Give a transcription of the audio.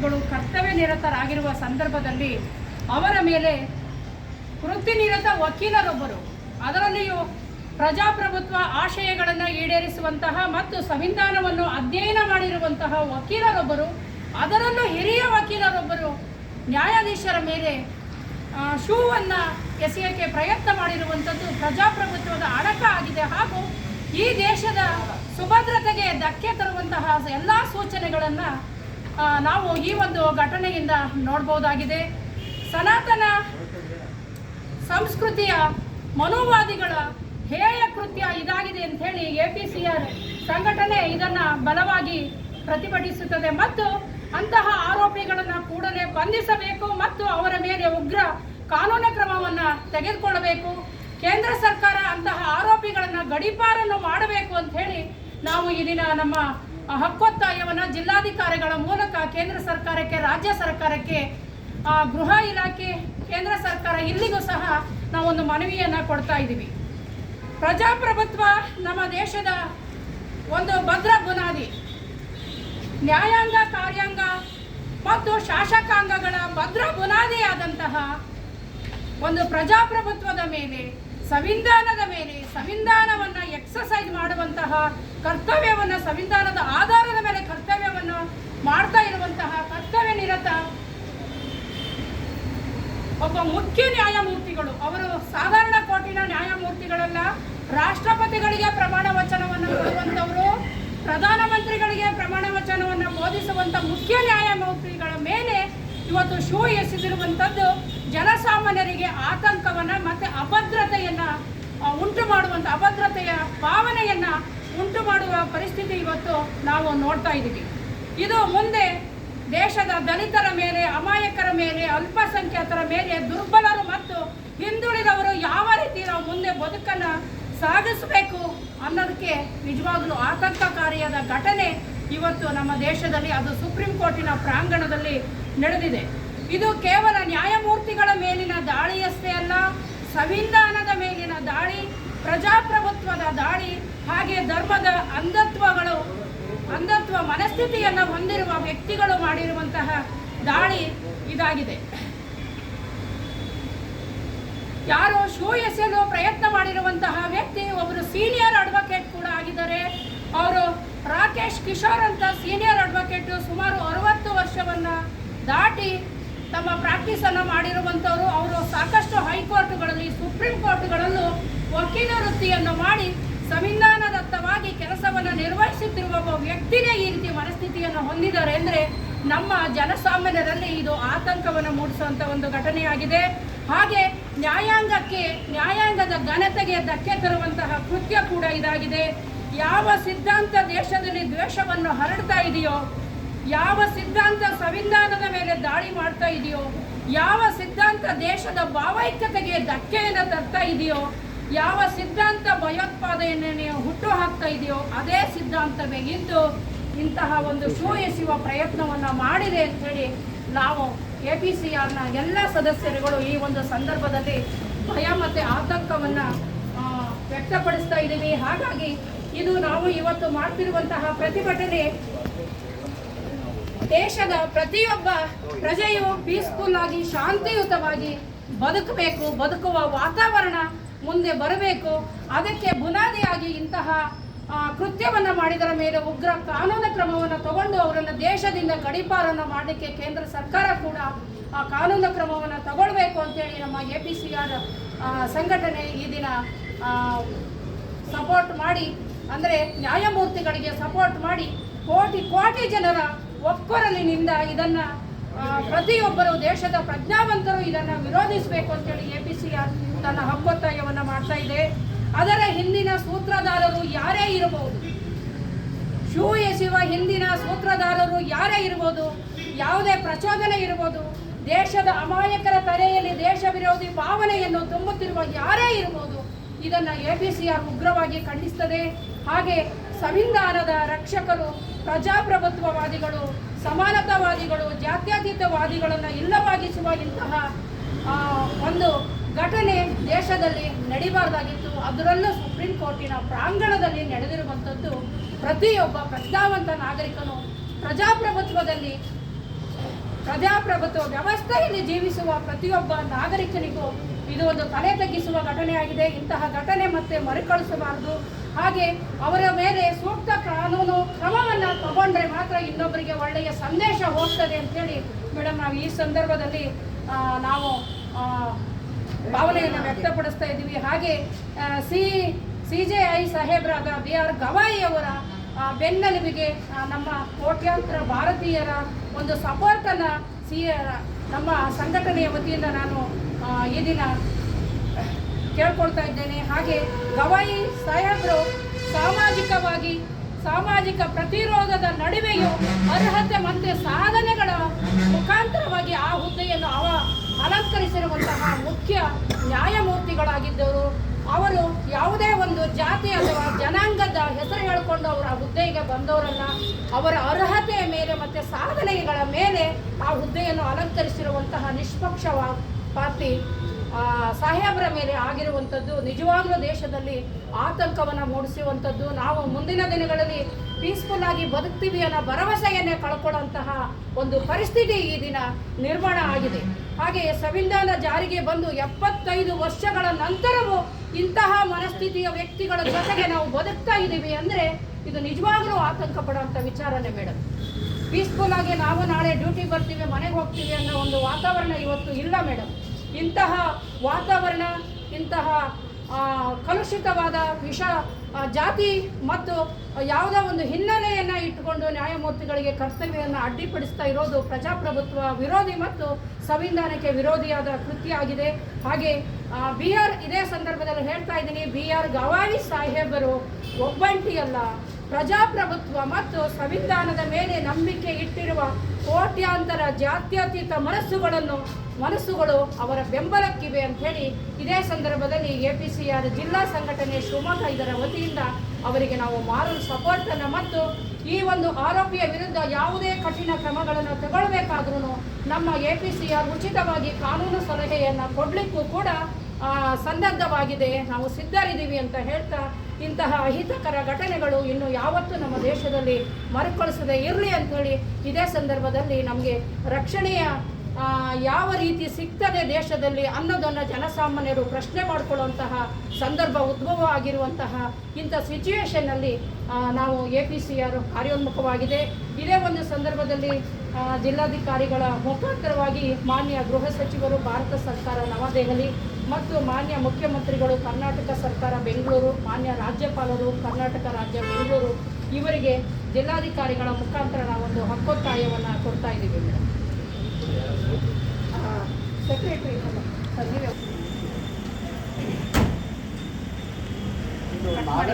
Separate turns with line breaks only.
ನ್ಯಾಯಮೂರ್ತಿಗಳು ಕರ್ತವ್ಯ ನಿರತರಾಗಿರುವ ಸಂದರ್ಭದಲ್ಲಿ ಅವರ ಮೇಲೆ ವೃತ್ತಿನಿರತ ವಕೀಲರೊಬ್ಬರು, ಅದರಲ್ಲಿಯೂ ಪ್ರಜಾಪ್ರಭುತ್ವ ಆಶಯಗಳನ್ನು ಈಡೇರಿಸುವಂತಹ ಮತ್ತು ಸಂವಿಧಾನವನ್ನು ಅಧ್ಯಯನ ಮಾಡಿರುವಂತಹ ವಕೀಲರೊಬ್ಬರು, ಅದರಲ್ಲೂ ಹಿರಿಯ ವಕೀಲರೊಬ್ಬರು ನ್ಯಾಯಾಧೀಶರ ಮೇಲೆ ಶೂವನ್ನು ಎಸೆಯೋಕ್ಕೆ ಪ್ರಯತ್ನ ಮಾಡಿರುವಂಥದ್ದು ಪ್ರಜಾಪ್ರಭುತ್ವದ ಅಡಕ ಆಗಿದೆ. ಹಾಗೂ ಈ ದೇಶದ ಸುಭದ್ರತೆಗೆ ಧಕ್ಕೆ ತರುವಂತಹ ಎಲ್ಲ ಸೂಚನೆಗಳನ್ನು ನಾವು ಈ ಒಂದು ಘಟನೆಯಿಂದ ನೋಡ್ಬೋದಾಗಿದೆ ಸನಾತನ ಸಂಸ್ಕೃತಿಯ ಮನೋವಾದಿಗಳ ಹೇಯ ಕೃತ್ಯ ಇದಾಗಿದೆ ಅಂತ ಹೇಳಿ ಎ ಪಿ ಸಿ ಆರ್ ಸಂಘಟನೆ ಇದನ್ನ ಬಲವಾಗಿ ಪ್ರತಿಭಟಿಸುತ್ತದೆ ಮತ್ತು ಅಂತಹ ಆರೋಪಿಗಳನ್ನು ಕೂಡಲೇ ಬಂಧಿಸಬೇಕು ಮತ್ತು ಅವರ ಮೇಲೆ ಉಗ್ರ ಕಾನೂನು ಕ್ರಮವನ್ನು ತೆಗೆದುಕೊಳ್ಳಬೇಕು. ಕೇಂದ್ರ ಸರ್ಕಾರ ಅಂತಹ ಆರೋಪಿಗಳನ್ನು ಗಡೀಪಾರನ್ನು ಮಾಡಬೇಕು ಅಂತ ಹೇಳಿ ನಾವು ಈ ದಿನ ನಮ್ಮ ಹಕ್ಕೊತ್ತಾಯವನ್ನು ಜಿಲ್ಲಾಧಿಕಾರಿಗಳ ಮೂಲಕ ಕೇಂದ್ರ ಸರ್ಕಾರಕ್ಕೆ, ರಾಜ್ಯ ಸರ್ಕಾರಕ್ಕೆ ಗೃಹ ಇಲಾಖೆ, ಕೇಂದ್ರ ಸರ್ಕಾರ ಇಲ್ಲಿಗೂ ಸಹ ನಾವೊಂದು ಮನವಿಯನ್ನು ಕೊಡ್ತಾ ಇದ್ದೀವಿ. ಪ್ರಜಾಪ್ರಭುತ್ವ ನಮ್ಮ ದೇಶದ ಒಂದು ಭದ್ರ ಬುನಾದಿ. ನ್ಯಾಯಾಂಗ, ಕಾರ್ಯಾಂಗ ಮತ್ತು ಶಾಸಕಾಂಗಗಳ ಭದ್ರ ಬುನಾದಿಯಾದಂತಹ ಒಂದು ಪ್ರಜಾಪ್ರಭುತ್ವದ ಮೇಲೆ ಸಂವಿಧಾನದ ಮೇಲೆ ಸಂವಿಧಾನವನ್ನು ಎಕ್ಸಸೈಸ್ ಮಾಡುವಂತಹ ಕರ್ತವ್ಯವನ್ನು, ಸಂವಿಧಾನದ ಆಧಾರದ ಮೇಲೆ ಕರ್ತವ್ಯವನ್ನು ಮಾಡ್ತಾ ಇರುವಂತಹ ಕರ್ತವ್ಯ ನಿರತ ಒಬ್ಬ ಮುಖ್ಯ ನ್ಯಾಯಮೂರ್ತಿಗಳು. ಅವರು ಸಾಧಾರಣ ಕೋರ್ಟಿನ ನ್ಯಾಯಮೂರ್ತಿಗಳಲ್ಲ, ರಾಷ್ಟ್ರಪತಿಗಳಿಗೆ ಪ್ರಮಾಣ ವಚನವನ್ನು ಕೊಡುವಂಥವರು, ಪ್ರಧಾನಮಂತ್ರಿಗಳಿಗೆ ಪ್ರಮಾಣ ವಚನವನ್ನು ಬೋಧಿಸುವಂಥ ಮುಖ್ಯ ನ್ಯಾಯಮೂರ್ತಿಗಳ ಮೇಲೆ ಇವತ್ತು ಶೂ ಎಸೆದಿರುವಂಥದ್ದು ಜನಸಾಮಾನ್ಯರಿಗೆ ಆತಂಕವನ್ನು ಮತ್ತು ಅಭದ್ರತೆಯನ್ನು ಉಂಟು ಮಾಡುವಂಥ ಅಭದ್ರತೆಯ ಭಾವನೆಯನ್ನು ಉಂಟು ಮಾಡುವ ಪರಿಸ್ಥಿತಿ ಇವತ್ತು ನಾವು ನೋಡ್ತಾ ಇದ್ದೀವಿ. ಇದು ಮುಂದೆ ದೇಶದ ದಲಿತರ ಮೇಲೆ, ಅಮಾಯಕರ ಮೇಲೆ, ಅಲ್ಪಸಂಖ್ಯಾತರ ಮೇಲೆ, ದುರ್ಬಲರು ಮತ್ತು ಹಿಂದುಳಿದವರು ಯಾವ ರೀತಿ ನಾವು ಮುಂದೆ ಬದುಕನ್ನು ಸಾಗಿಸಬೇಕು ಅನ್ನೋದಕ್ಕೆ ನಿಜವಾಗ್ಲೂ ಆತಂಕಕಾರಿಯಾದ ಘಟನೆ ಇವತ್ತು ನಮ್ಮ ದೇಶದಲ್ಲಿ, ಅದು ಸುಪ್ರೀಂ ಕೋರ್ಟಿನ ಪ್ರಾಂಗಣದಲ್ಲಿ ನಡೆದಿದೆ. ಇದು ಕೇವಲ ನ್ಯಾಯಮೂರ್ತಿಗಳ ಮೇಲಿನ ದಾಳಿಯಷ್ಟೇ ಅಲ್ಲ, ಸಂವಿಧಾನದ ಮೇಲಿನ ದಾಳಿ, ಪ್ರಜಾಪ್ರಭುತ್ವದ ದಾಳಿ, ಹಾಗೆ ಧರ್ಮದ ಅಂಧತ್ವಗಳು, ಅಂಧತ್ವ ಮನಸ್ಥಿತಿಯನ್ನು ಹೊಂದಿರುವ ವ್ಯಕ್ತಿಗಳು ಮಾಡಿರುವಂತಹ ದಾಳಿ ಇದಾಗಿದೆ. ಯಾರು ಶೂ ಎಸೆಯಲು ಪ್ರಯತ್ನ ಮಾಡಿರುವಂತಹ ವ್ಯಕ್ತಿ ಒಬ್ಬರು ಸೀನಿಯರ್ ಅಡ್ವೊಕೇಟ್ ಕೂಡ ಆಗಿದ್ದಾರೆ. ಅವರು ರಾಕೇಶ್ ಕಿಶೋರ್ ಅಂತ ಸೀನಿಯರ್ ಅಡ್ವೊಕೇಟ್ ಸುಮಾರು ಅರವತ್ತು ವರ್ಷವನ್ನ ದಾಟಿ ತಮ್ಮ ಪ್ರಾಕ್ಟೀಸ್ ಅನ್ನು ಮಾಡಿರುವಂಥವರು, ಅವರು ಸಾಕಷ್ಟು ಹೈಕೋರ್ಟ್ಗಳಲ್ಲಿ, ಸುಪ್ರೀಂ ಕೋರ್ಟ್ಗಳಲ್ಲೂ ವಕೀಲ ವೃತ್ತಿಯನ್ನು ಮಾಡಿ ಸಂವಿಧಾನದತ್ತವಾಗಿ ಕೆಲಸವನ್ನು ನಿರ್ವಹಿಸುತ್ತಿರುವ ಒಬ್ಬ ವ್ಯಕ್ತಿನೇ ಈ ರೀತಿ ಮನಸ್ಥಿತಿಯನ್ನು ಹೊಂದಿದ್ದಾರೆ ಅಂದರೆ ನಮ್ಮ ಜನಸಾಮಾನ್ಯರಲ್ಲಿ ಇದು ಆತಂಕವನ್ನು ಮೂಡಿಸುವಂಥ ಒಂದು ಘಟನೆಯಾಗಿದೆ. ಹಾಗೆ ನ್ಯಾಯಾಂಗಕ್ಕೆ, ನ್ಯಾಯಾಂಗದ ಘನತೆಗೆ ಧಕ್ಕೆ ತರುವಂತಹ ಕೃತ್ಯ ಕೂಡ ಇದಾಗಿದೆ. ಯಾವ ಸಿದ್ಧಾಂತ ದೇಶದಲ್ಲಿ ದ್ವೇಷವನ್ನು ಹರಡ್ತಾ ಇದೆಯೋ ಯಾವ ಸಿದ್ಧಾಂತ ಸಂವಿಧಾನದ ಮೇಲೆ ದಾಳಿ ಮಾಡ್ತಾ ಇದೆಯೋ, ಯಾವ ಸಿದ್ಧಾಂತ ದೇಶದ ಭಾವೈಕ್ಯತೆಗೆ ಧಕ್ಕೆಯನ್ನು ತರ್ತಾ ಇದೆಯೋ, ಯಾವ ಸಿದ್ಧಾಂತ ಭಯೋತ್ಪಾದನೆಯನ್ನು ಹುಟ್ಟು ಹಾಕ್ತಾ ಇದೆಯೋ, ಅದೇ ಸಿದ್ಧಾಂತವೇ ಇದ್ದು ಇಂತಹ ಒಂದು ಶೂ ಎಸೆಯುವ ಪ್ರಯತ್ನವನ್ನು ಮಾಡಿದೆ ಅಂಥೇಳಿ ನಾವು ಎ ಪಿ ಸಿ ಆರ್ನ ಎಲ್ಲ ಸದಸ್ಯರುಗಳು ಈ ಒಂದು ಸಂದರ್ಭದಲ್ಲಿ ಭಯ ಮತ್ತು ಆತಂಕವನ್ನು ವ್ಯಕ್ತಪಡಿಸ್ತಾ ಇದ್ದೀವಿ. ಹಾಗಾಗಿ ಇದು ನಾವು ಇವತ್ತು ಮಾಡ್ತಿರುವಂತಹ ಪ್ರತಿಭಟನೆ ದೇಶದ ಪ್ರತಿಯೊಬ್ಬ ಪ್ರಜೆಯು ಪೀಸ್ಫುಲ್ ಆಗಿ, ಶಾಂತಿಯುತವಾಗಿ ಬದುಕಬೇಕು, ಬದುಕುವ ವಾತಾವರಣ ಮುಂದೆ ಬರಬೇಕು. ಅದಕ್ಕೆ ಬುನಾದಿಯಾಗಿ ಇಂತಹ ಕೃತ್ಯವನ್ನು ಮಾಡಿದರ ಮೇಲೆ ಉಗ್ರ ಕಾನೂನು ಕ್ರಮವನ್ನು ತಗೊಂಡು ಅವರನ್ನು ದೇಶದಿಂದ ಗಡಿಪಾರನ್ನು ಮಾಡಲಿಕ್ಕೆ ಕೇಂದ್ರ ಸರ್ಕಾರ ಕೂಡ ಆ ಕಾನೂನು ಕ್ರಮವನ್ನು ತಗೊಳ್ಬೇಕು ಅಂತೇಳಿ ನಮ್ಮ ಎ ಪಿ ಸಿ ಆರ್ ಸಂಘಟನೆ ಈ ದಿನ ಸಪೋರ್ಟ್ ಮಾಡಿ, ಅಂದರೆ ನ್ಯಾಯಮೂರ್ತಿಗಳಿಗೆ ಸಪೋರ್ಟ್ ಮಾಡಿ ಕೋಟಿ ಕೋಟಿ ಜನರ ಒಕ್ಕೊರಲಿನಿಂದ ಇದನ್ನು ಪ್ರತಿಯೊಬ್ಬರು ದೇಶದ ಪ್ರಜ್ಞಾವಂತರು ಇದನ್ನು ವಿರೋಧಿಸಬೇಕು ಅಂತೇಳಿ ಎ ಪಿ ಸಿ ತನ್ನ ಹಕ್ಕೊತ್ತಾಯವನ್ನ ಮಾಡ್ತಾ ಇದೆ. ಅದರ ಹಿಂದಿನ ಸೂತ್ರಧಾರರು ಯಾರೇ ಇರಬಹುದು, ಶೂ ಎಸೆಯುವ ಹಿಂದಿನ ಸೂತ್ರಧಾರರು ಯಾರೇ ಇರ್ಬೋದು ಯಾವುದೇ ಪ್ರಚೋದನೆ ಇರ್ಬೋದು ದೇಶದ ಅಮಾಯಕರ ತಲೆಯಲ್ಲಿ ದೇಶ ವಿರೋಧಿ ಭಾವನೆಯನ್ನು ತುಂಬುತ್ತಿರುವ ಯಾರೇ ಇರ್ಬೋದು ಇದನ್ನು ಎ ಪಿ ಸಿ ಆರ್ ಉಗ್ರವಾಗಿ ಖಂಡಿಸ್ತದೆ. ಹಾಗೆ ಸಂವಿಧಾನದ ರಕ್ಷಕರು, ಪ್ರಜಾಪ್ರಭುತ್ವವಾದಿಗಳು, ಸಮಾನತಾವಾದಿಗಳು, ಜಾತ್ಯತೀತವಾದಿಗಳನ್ನು ಇಲ್ಲವಾಗಿಸುವ ಇಂತಹ ಒಂದು ಘಟನೆ ದೇಶದಲ್ಲಿ ನಡಿಬಾರ್ದಾಗಿತ್ತು. ಅದರಲ್ಲೂ ಸುಪ್ರೀಂ ಕೋರ್ಟಿನ ಪ್ರಾಂಗಣದಲ್ಲಿ ನಡೆದಿರುವಂಥದ್ದು ಪ್ರತಿಯೊಬ್ಬ ಪ್ರಜ್ಞಾವಂತ ನಾಗರಿಕನು ಪ್ರಜಾಪ್ರಭುತ್ವದಲ್ಲಿ, ಪ್ರಜಾಪ್ರಭುತ್ವ ವ್ಯವಸ್ಥೆಯಲ್ಲಿ ಜೀವಿಸುವ ಪ್ರತಿಯೊಬ್ಬ ನಾಗರಿಕನಿಗೂ ಇದು ಒಂದು ತಲೆ ತಗ್ಗಿಸುವ ಘಟನೆಯಾಗಿದೆ ಇಂತಹ ಘಟನೆ ಮತ್ತೆ ಮರುಕಳಿಸಬಾರದು. ಹಾಗೆ ಅವರ ಮೇಲೆ ಸೂಕ್ತ ಕಾನೂನು ಕ್ರಮವನ್ನು ತಗೊಂಡ್ರೆ ಮಾತ್ರ ಇನ್ನೊಬ್ಬರಿಗೆ ಒಳ್ಳೆಯ ಸಂದೇಶ ಹೋಗ್ತದೆ ಅಂತೇಳಿ ಮೇಡಮ್ ನಾವು ಈ ಸಂದರ್ಭದಲ್ಲಿ ನಾವು ಭಾವನೆಯನ್ನು ವ್ಯಕ್ತಪಡಿಸ್ತಾ ಇದ್ದೀವಿ. ಹಾಗೆ ಸಿ ಸಿ ಜೆ ಐ ಸಾಹೇಬ್ರಾದ ಬಿ ಆರ್ ಗವಾಯಿ ಅವರ ಆ, ಬೆನ್ನೆಲುಬಿಗೆ ನಮ್ಮ ಕೋಟ್ಯಾಂತರ ಭಾರತೀಯರ ಒಂದು ಸಪೋರ್ಟನ್ನು ಸಿ ನಮ್ಮ ಸಂಘಟನೆಯ ವತಿಯಿಂದ ನಾನು ಈ ದಿನ ಕೇಳ್ಕೊಳ್ತಾ ಇದ್ದೇನೆ. ಹಾಗೆ ಗವಾಯಿ ಸಾಹೇಬರು ಸಾಮಾಜಿಕವಾಗಿ, ಸಾಮಾಜಿಕ ಪ್ರತಿರೋಧದ ನಡುವೆಯೂ ಅರ್ಹತೆ ಮತ್ತು ಸಾಧನೆಗಳ ಮುಖಾಂತರವಾಗಿ ಆ ಹುದ್ದೆಯನ್ನು ಅವ ಅಲಂಕರಿಸಿರುವಂತಹ ಮುಖ್ಯ ನ್ಯಾಯಮೂರ್ತಿಗಳಾಗಿದ್ದರು. ಅವರು ಯಾವುದೇ ಒಂದು ಜಾತಿ ಅಥವಾ ಜನಾಂಗದ ಹೆಸರು ಹೇಳಿಕೊಂಡು ಅವರ ಹುದ್ದೆಗೆ ಬಂದವರನ್ನು ಅವರ ಅರ್ಹತೆಯ ಮೇಲೆ ಮತ್ತು ಸಾಧನೆಗಳ ಮೇಲೆ ಆ ಹುದ್ದೆಯನ್ನು ಅಲಂಕರಿಸಿರುವಂತಹ ನಿಷ್ಪಕ್ಷವ ಪಾರ್ಟಿ ಸಾಹೇಬರ ಮೇಲೆ ಆಗಿರುವಂಥದ್ದು, ನಿಜವಾಗ್ಲೂ ದೇಶದಲ್ಲಿ ಆತಂಕವನ್ನು ಮೂಡಿಸುವಂಥದ್ದು, ನಾವು ಮುಂದಿನ ದಿನಗಳಲ್ಲಿ ಪೀಸ್ಫುಲ್ ಆಗಿ ಬದುಕ್ತೀವಿ ಅನ್ನೋ ಭರವಸೆಯನ್ನೇ ಕಳ್ಕೊಳ್ಳುವಂತಹ ಒಂದು ಪರಿಸ್ಥಿತಿ ಈ ದಿನ ನಿರ್ಮಾಣ ಆಗಿದೆ. ಹಾಗೆ ಸಂವಿಧಾನ ಜಾರಿಗೆ ಬಂದು ಎಪ್ಪತ್ತೈದು ವರ್ಷಗಳ ನಂತರವೂ ಇಂತಹ ಮನಸ್ಥಿತಿಯ ವ್ಯಕ್ತಿಗಳ ಜೊತೆಗೆ ನಾವು ಬದುಕ್ತಾ ಇದ್ದೀವಿ ಅಂದರೆ ಇದು ನಿಜವಾಗ್ಲೂ ಆತಂಕ ಪಡುವಂಥ ವಿಚಾರನೇ ಮೇಡಮ್ ಪೀಸ್ಫುಲ್ ಆಗಿ ನಾವು ನಾಳೆ ಡ್ಯೂಟಿ ಬರ್ತೀವಿ, ಮನೆಗೆ ಹೋಗ್ತೀವಿ ಅನ್ನೋ ಒಂದು ವಾತಾವರಣ ಇವತ್ತು ಇಲ್ಲ ಮೇಡಮ್ ಇಂತಹ ವಾತಾವರಣ, ಇಂತಹ ಕಲುಷಿತವಾದ ವಿಷ ಜಾತಿ ಮತ್ತು ಯಾವುದೋ ಒಂದು ಹಿನ್ನೆಲೆಯನ್ನು ಇಟ್ಟುಕೊಂಡು ನ್ಯಾಯಮೂರ್ತಿಗಳಿಗೆ ಕರ್ತವ್ಯವನ್ನು ಅಡ್ಡಿಪಡಿಸ್ತಾ ಇರೋದು ಪ್ರಜಾಪ್ರಭುತ್ವ ವಿರೋಧಿ ಮತ್ತು ಸಂವಿಧಾನಕ್ಕೆ ವಿರೋಧಿಯಾದ ಕೃತ್ಯ ಆಗಿದೆ. ಹಾಗೆ ಬಿ ಆರ್ ಇದೇ ಸಂದರ್ಭದಲ್ಲಿ ಹೇಳ್ತಾ ಇದ್ದೀನಿ, ಬಿ ಆರ್ ಗವಾಯಿ ಸಾಹೇಬರು ಒಬ್ಬಂಟಿಯಲ್ಲ ಪ್ರಜಾಪ್ರಭುತ್ವ ಮತ್ತು ಸಂವಿಧಾನದ ಮೇಲೆ ನಂಬಿಕೆ ಇಟ್ಟಿರುವ ಕೋಟ್ಯಾಂತರ ಜಾತ್ಯತೀತ ಮನಸ್ಸುಗಳನ್ನು ಮನಸ್ಸುಗಳು ಅವರ ಬೆಂಬಲಕ್ಕಿವೆ ಅಂತ ಹೇಳಿ ಇದೇ ಸಂದರ್ಭದಲ್ಲಿ ಎ ಪಿ ಸಿ ಆರ್ ಜಿಲ್ಲಾ ಸಂಘಟನೆ ಶಿವಮೊಗ್ಗ ಇದರ ವತಿಯಿಂದ ಅವರಿಗೆ ನಾವು ಮಾರಲ್ ಸಪೋರ್ಟನ್ನು ಮತ್ತು ಈ ಒಂದು ಆರೋಪಿಯ ವಿರುದ್ಧ ಯಾವುದೇ ಕಠಿಣ ಕ್ರಮಗಳನ್ನು ತಗೊಳ್ಬೇಕಾದ್ರೂ ನಮ್ಮ ಎ ಪಿ ಸಿ ಆರ್ ಉಚಿತವಾಗಿ ಕಾನೂನು ಸಲಹೆಯನ್ನು ಕೊಡಲಿಕ್ಕೂ ಕೂಡ ಸಂದರ್ಭವಾಗಿದೆ ನಾವು ಸಿದ್ಧರಿದ್ದೀವಿ ಅಂತ ಹೇಳ್ತಾ ಇಂತಹ ಅಹಿತಕರ ಘಟನೆಗಳು ಇನ್ನು ಯಾವತ್ತೂ ನಮ್ಮ ದೇಶದಲ್ಲಿ ಮರುಕಳಿಸದೆ ಇರಲಿ ಅಂಥೇಳಿ ಇದೇ ಸಂದರ್ಭದಲ್ಲಿ ನಮಗೆ ರಕ್ಷಣೆಯ ಯಾವ ರೀತಿ ಸಿಗ್ತದೆ ದೇಶದಲ್ಲಿ ಅನ್ನೋದನ್ನು ಜನಸಾಮಾನ್ಯರು ಪ್ರಶ್ನೆ ಮಾಡಿಕೊಳ್ಳುವಂತಹ ಸಂದರ್ಭ ಉದ್ಭವ ಆಗಿರುವಂತಹ ಇಂಥ ಸಿಚುವೇಶನ್ನಲ್ಲಿ ನಾವು ಎ ಪಿ ಸಿ ಆರ್ ಕಾರ್ಯೋನ್ಮುಖವಾಗಿದೆ. ಇದೇ ಒಂದು ಸಂದರ್ಭದಲ್ಲಿ ಜಿಲ್ಲಾಧಿಕಾರಿಗಳ ಮುಖಾಂತರವಾಗಿ ಮಾನ್ಯ ಗೃಹ ಸಚಿವರು ಭಾರತ ಸರ್ಕಾರ ನವದೆಹಲಿ ಮತ್ತು ಮಾನ್ಯ ಮುಖ್ಯಮಂತ್ರಿಗಳು ಕರ್ನಾಟಕ ಸರ್ಕಾರ ಬೆಂಗಳೂರು ಮಾನ್ಯ ರಾಜ್ಯಪಾಲರು ಕರ್ನಾಟಕ ರಾಜ್ಯ ಬೆಂಗಳೂರು ಇವರಿಗೆ ಜಿಲ್ಲಾಧಿಕಾರಿಗಳ ಮುಖಾಂತರ ಒಂದು ಹಕ್ಕೊತ್ತಾಯವನ್ನು ಕೊಡ್ತಾ ಇದ್ದೀವಿ ಮೇಡಮ್ ಸೆಕ್ರೆಟರಿ ನೀವೇ
ಇದು ನಾಗ